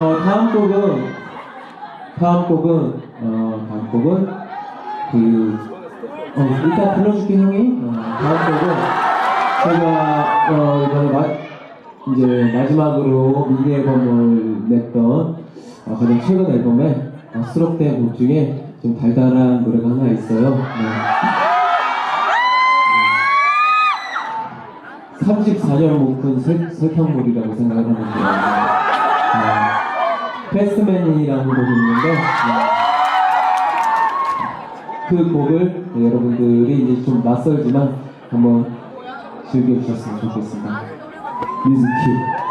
어, 다음 곡은 다음 곡은 어 다음 곡은 그 어, 이따 불러줄게 형이 어, 다음 곡은 제가 어, 이번에 마, 이제 마지막으로 미니 앨범을 냈던 어, 가장 최근 앨범에 어, 수록된 곡 중에 좀 달달한 노래가 하나 있어요. 네. 34년 묵은 설, 설탕물이라고 생각을 하는데 어, 패스맨이라는 곡이 있는데 네. 그 곡을 네, 여러분들이 이제 좀 낯설지만 한번 즐겨주셨으면 좋겠습니다 뮤직 큐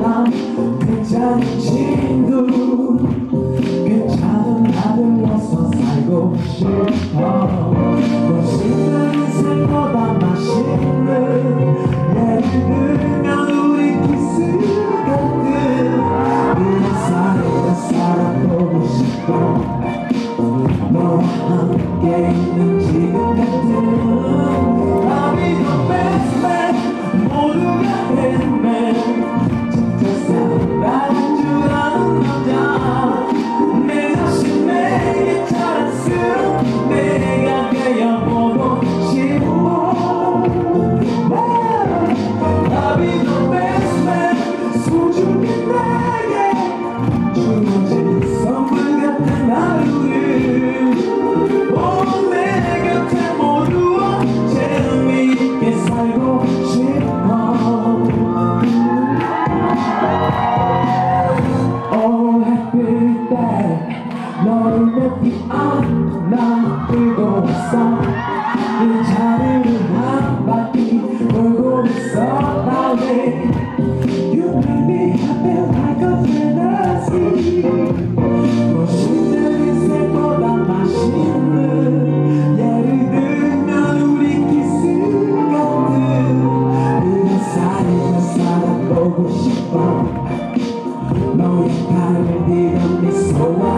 I'm Picture 어차피 안나 들고 있어. 자리를 한 바퀴 돌고 있어. 나 왜? You make me happy like a 은열 이든 나 누리 키스 같은 그 사이가 살아보고 싶어. 너의 다른 이런 미소와